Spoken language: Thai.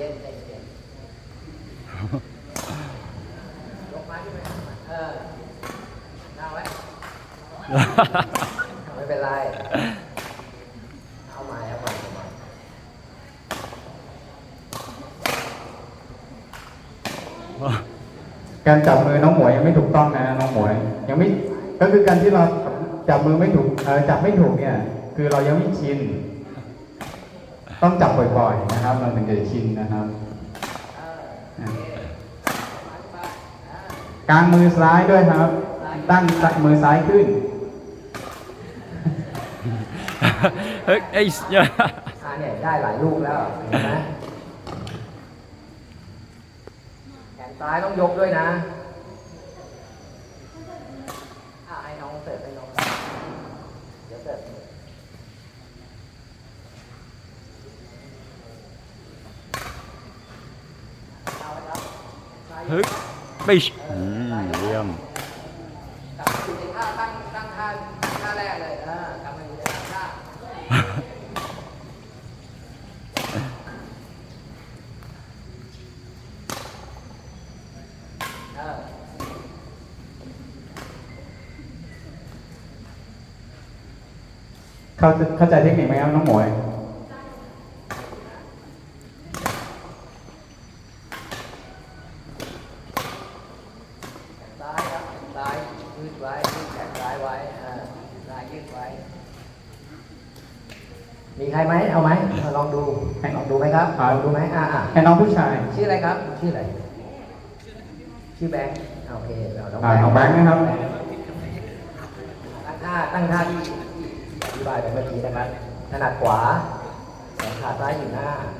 ไไม่เป็นไร เอาใหม่เอาใหม่เอาใหม่การจับมือน้องหมวยยังไม่ถูกต้องนะน้องหมวยยังไม่ก็คือการที่เราจับมือไม่ถูกจับไม่ถูกเนี่ย คือเรายังไม่ชิน ต้องจับบ่อยๆนะครับ เราถึงจะชินนะครับเออกางมือซ้ายด้วยครับ ตั้งมือซ้ายขึ้น เฮ้ยไอ้เนี่ยอ่าเนี่ยได้หลายลูกแล้วเห็นไหมแขนซ้ายต้องยกด้วยนะอ่าให้น้องเสิร์ฟให้น้องเดี๋ยวเสิร์ฟ เอาละครับซ้าย เฮ้ยไม่ชอืมเยี่ยมกลับมาอยู่ในท่าตั้งตั้งท่าท่าแรกเลยเออกลับมาอยู่ในท่าเออเข้าเข้าใจเทคนิคไหมครับน้องหมวย แขนซ้ายครับแขนซ้ายยืด ไว้ยืดแขนซ้ายไว้เออซ้ายยืดไว้ มีใครไหมเอาไหมเอาลองดูให้ลองดูไหมครับครับลองดูไหมอ่าอ่าให้น้องผู้ชาย ชื่ออะไรครับ ชื่ออะไร ชื่อแบงค์อ่าโอเคเราน้องอ่าแบงค์น้องแบงค์นะครับตั้งท่าตั้งท่าที่ที่อธิบายไปเมื่อกี้นะครับถนัดขวาแขนขาซ้ายอยู่หน้าอ่า